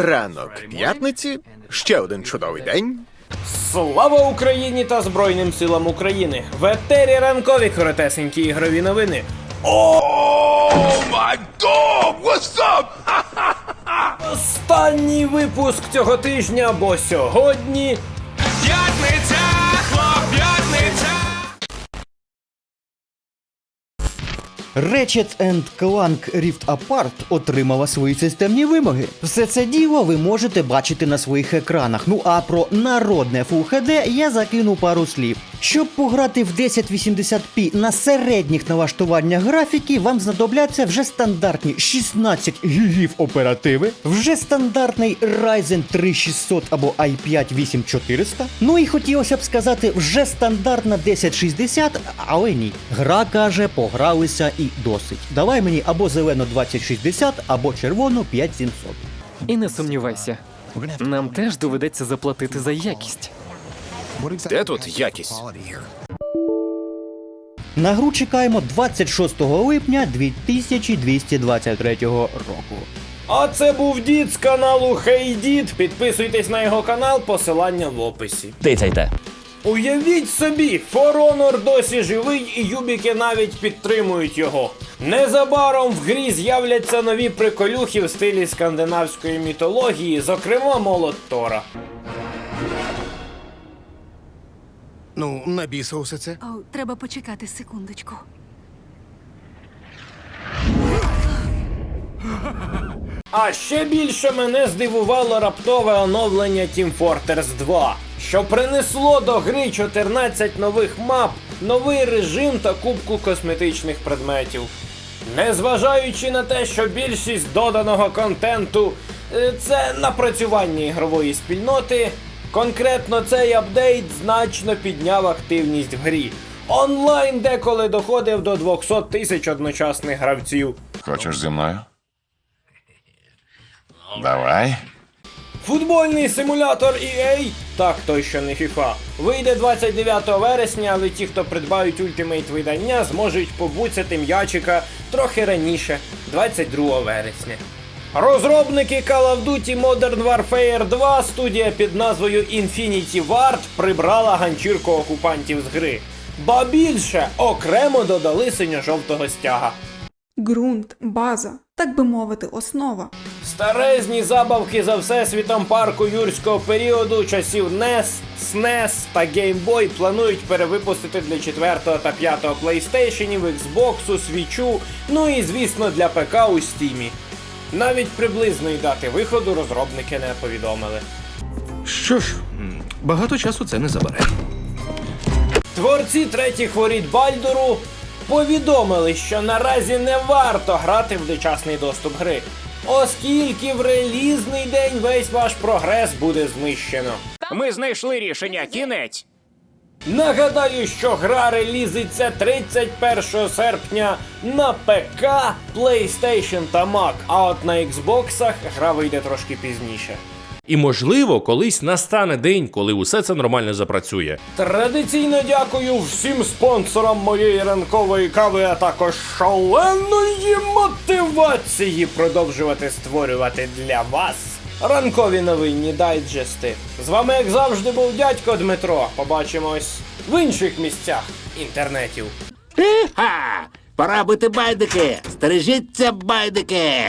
Ранок п'ятниці, ще один чудовий день. Слава Україні та Збройним силам України! В етері ранкові коротесенькі ігрові новини. О what's up? Останній випуск цього тижня, бо сьогодні П'ятниця, Ratchet Clank Rift Apart отримала свої системні вимоги. Все це діло ви можете бачити на своїх екранах. Ну а про народне Full HD я закину пару слів. Щоб пограти в 1080p на середніх налаштуваннях графіки, вам знадобляться вже стандартні 16 гігів оперативи, вже стандартний Ryzen 3600 або i5 8400. Ну і хотілося б сказати, вже стандартна 1060, але ні. Гра каже, погралися і досить. Давай мені або зелену 2060, або червону 5700. І не сумнівайся, нам теж доведеться заплатити за якість. Де тут якість? На гру чекаємо 26 липня 2223 року. А це був дід з каналу Хей Дід. Підписуйтесь на його канал, посилання в описі. Тицяйте. Уявіть собі, For Honor досі живий і юбіки навіть підтримують його. Незабаром в грі з'являться нові приколюхи в стилі скандинавської мітології, зокрема молот Тора. Ну, на біса усе це. О, треба почекати секундочку. А ще більше мене здивувало раптове оновлення Team Fortress 2, що принесло до гри 14 нових мап, новий режим та кубку косметичних предметів. Незважаючи на те, що більшість доданого контенту е, це напрацювання ігрової спільноти, конкретно цей апдейт значно підняв активність в грі. Онлайн деколи доходив до 200 тисяч одночасних гравців. Хочеш зі мною? Давай. Футбольний симулятор EA, так той що не FIFA, вийде 29 вересня, але ті, хто придбають ультимейт видання, зможуть побуцяти м'ячика трохи раніше, 22 вересня. Розробники Call of Duty Modern Warfare 2 студія під назвою Infinity Ward прибрала ганчірку окупантів з гри. Ба більше окремо додали синьо-жовтого стяга. ґрунт, база, так би мовити, основа. Старезні забавки за всесвітом парку юрського періоду часів NES, SNES та Game Boy планують перевипустити для 4 та 5 PlayStation, Xbox, Switch, ну і звісно для ПК у Steam. Навіть приблизної дати виходу розробники не повідомили. Що ж, багато часу це не забере. Творці третіх воріт Бальдуру повідомили, що наразі не варто грати в дочасний доступ гри, оскільки в релізний день весь ваш прогрес буде знищено. Ми знайшли рішення. Кінець. Нагадаю, що гра релізиться 31 серпня на ПК, PlayStation та Mac, а от на Xbox гра вийде трошки пізніше. І можливо, колись настане день, коли усе це нормально запрацює. Традиційно дякую всім спонсорам моєї ранкової кави, а також шаленої мотивації продовжувати створювати для вас ранкові новинні дайджести. З вами, як завжди, був дядько Дмитро. Побачимось в інших місцях інтернетів. Ха! Пора бити байдики! Стережіться, байдики!